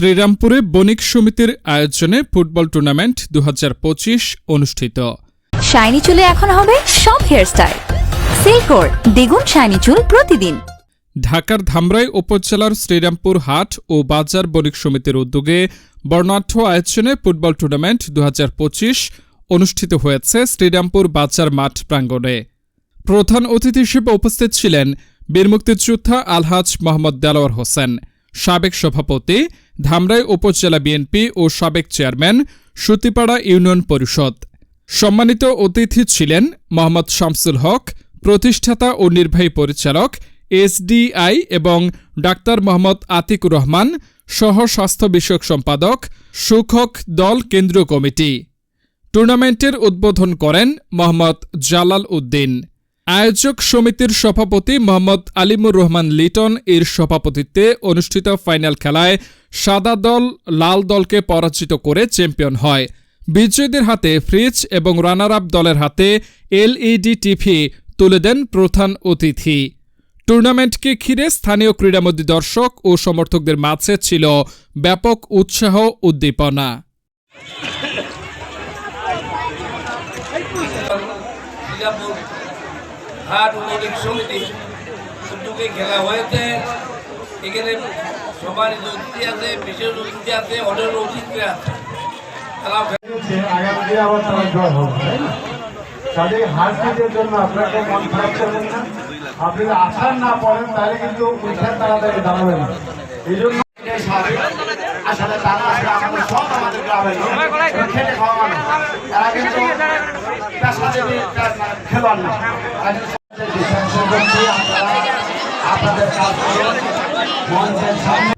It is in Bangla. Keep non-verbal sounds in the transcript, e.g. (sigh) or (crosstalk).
শ্রীরামপুরে বণিক সমিতির আয়োজনে ফুটবল টুর্নামেন্ট দু হাজার পঁচিশ অনুষ্ঠিত। শাইনি চুলে এখন হবে সব হেয়ারস্টাইল। সিল্কোর দ্বিগুণ শাইনি চুল প্রতিদিন। ঢাকার ধামরাই উপজেলার শ্রীরামপুর হাট ও বাজার বণিক সমিতির উদ্যোগে বর্ণাঢ্য আয়োজনে ফুটবল টুর্নামেন্ট দুহাজার পঁচিশ অনুষ্ঠিত হয়েছে শ্রীরামপুর বাজার মাঠ প্রাঙ্গণে। প্রধান অতিথি হিসেবে উপস্থিত ছিলেন বীর মুক্তিযোদ্ধা আলহাজ মোহাম্মদ দেলোয়ার হোসেন। সাবেক সভাপতি, ধামরাই উপজেলা বিএনপি ও সাবেক চেয়ারম্যান, সুতিপাড়া ইউনিয়ন পরিষদ। সম্মানিত অতিথি ছিলেন মোহাম্মদ শামসুল হক, প্রতিষ্ঠাতা ও নির্বাহী পরিচালক, এসডিআই এবং ডাক্তার মোহাম্মদ আতিকুর রহমান, সহ স্বাস্থ্য বিষয়ক সম্পাদক, সুখক দল কেন্দ্রীয় কমিটি। টুর্নামেন্টের উদ্বোধন করেন মোহাম্মদ জালাল উদ্দিন। আয়োজক সমিতির সভাপতি মোহাম্মদ আলিমুর রহমান লিটন এর সভাপতিত্বে অনুষ্ঠিত ফাইনাল খেলায় সাদা দল লাল দলকে পরাজিত করে চ্যাম্পিয়ন হয়। বিজয়ীদের হাতে ফ্রিজ এবং রানার আপ দলের হাতে এলইডি টিভি তুলে দেন প্রধান অতিথি। টুর্নামেন্টকে ঘিরে স্থানীয় ক্রীড়ামোদী দর্শক ও সমর্থকদের মাঝে ছিল ব্যাপক উৎসাহ উদ্দীপনা। (laughs) হাট উন্নয়ন সমিতি উদ্যোগে খেলা হয়েছে। এখানে সম্মানিত অতিথি আছে, বিশেষ অতিথি আছে অন্যান্য অতিথিরা আছে। আগামী দিনে আবার জন্য আপনাকে মন খারাপ করবেন না। আপনি আশার না পড়েন তাহলে কিন্তু পরীক্ষার তাড়াতাড়ি দাঁড়াবে না। এই জন্য আসলে কিন্তু খেলোয়াড় না। আপনাদের কাজ মঞ্চের সামনে